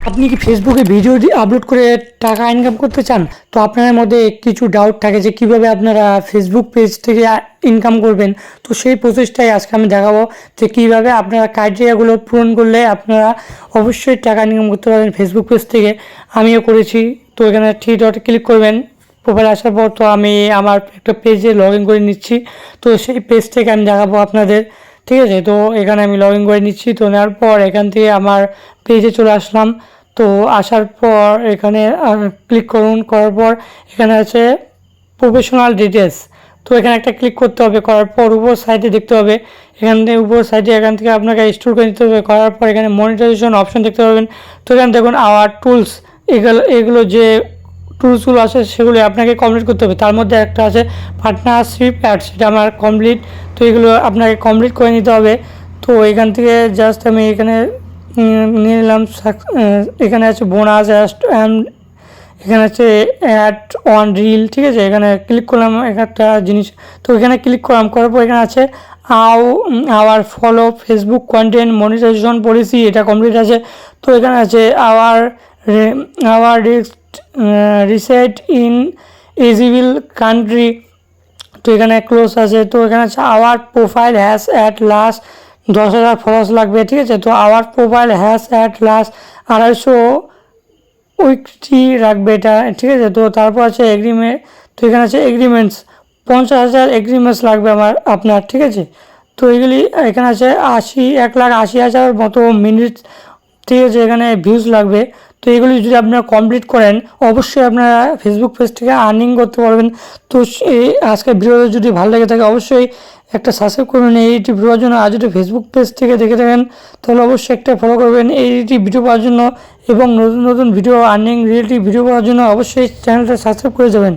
আপনি কি ফেসবুকে ভিডিও আপলোড করে টাকা ইনকাম করতে চান? তো আপনাদের মধ্যে কিছু ডাউট থাকে যে কীভাবে আপনারা ফেসবুক পেজ থেকে ইনকাম করবেন। তো সেই প্রসেসটাই আজকে আমি দেখাবো যে কীভাবে আপনারা ক্রাইটেরিয়াগুলো পূরণ করলে আপনারা অবশ্যই টাকা ইনকাম করতে পারবেন ফেসবুক পেজ থেকে। আমিও করেছি। তো এখানে থ্রি ডটে ক্লিক করবেন। প্রোফাইল আসার পর তো আমি আমার একটা পেজে লগ ইন করে নিচ্ছি। তো সেই পেজ থেকে আমি দেখাবো আপনাদের। ঠিক আছে, তো এখানে আমি লগ ইন করে নিচ্ছি। তো নেওয়ার পর এখান থেকে আমার পেজে চলে আসলাম। তো আসার পর এখানে ক্লিক করুন, করার পর এখানে আছে প্রফেশনাল ডিটেলস তো এখানে একটা ক্লিক করতে হবে, করার পর উপর সাইডে দেখতে হবে। এখান থেকে উপর সাইডে এখান থেকে আপনাকে স্টোর করে নিতে হবে। করার পর এখানে মনিটাইজেশন অপশন দেখতে পাবেন। তো এখানে দেখুন আওয়ার টুলস এগুলো এগুলো যে টুলসগুলো আছে, সেগুলো আপনাকে কমপ্লিট করতে হবে। তার মধ্যে একটা আছে পার্টনারশিপ অ্যাড সেটা আমার কমপ্লিট তো এগুলো আপনাকে কমপ্লিট করে নিতে হবে। তো এখান থেকে জাস্ট আমি এখানে নিয়ে নিলাম। এখানে আছে বোনাস অ্যাস্ট অ্যান্ড এখানে আছে অ্যাড অন রিল ঠিক আছে? এখানে ক্লিক করলাম একটা জিনিস। তো এখানে ক্লিক করলাম করার পর এখানে আছে আও our follow Facebook content monetization policy এটা কমপ্লিট আছে। তো এখানে আছে our our reset in eligible country তো এখানে ক্লোজ আছে। তো এখানে আছে our profile hash at last দশ হাজার ফলোয়ার্স লাগবে। ঠিক আছে? তো our profile hash at last আড়াইশো উইকটি রাখবে এটা ঠিক আছে? তো তারপর আছে এগ্রিমেন্ট তো এখানে আছে এগ্রিমেন্টস পঞ্চাশ হাজার এগ্রিমেন্টস লাগবে আমার, আপনার। ঠিক আছে? তো এগুলি, এখানে আছে আশি, এক লাখ আশি হাজার মতো মিনিট ঠিক আছে? এখানে ভিউজ লাগবে। তো এগুলি যদি আপনারা কমপ্লিট করেন, অবশ্যই আপনারা ফেসবুক পেজ থেকে আর্নিং করতে পারবেন। তো এই আজকের ভিডিওটা যদি ভালো লেগে থাকে, অবশ্যই একটা সাবস্ক্রাইব করবেন এইটি ভিডিওর জন্য আর যদি ফেসবুক পেজ থেকে দেখে থাকেন, তাহলে অবশ্যই একটা ফলো করবেন এইটি ভিডিও পাওয়ার জন্য। এবং নতুন নতুন ভিডিও আর্নিং রিয়েলিটি ভিডিও পাওয়ার জন্য অবশ্যই চ্যানেলটা সাবস্ক্রাইব করে যাবেন।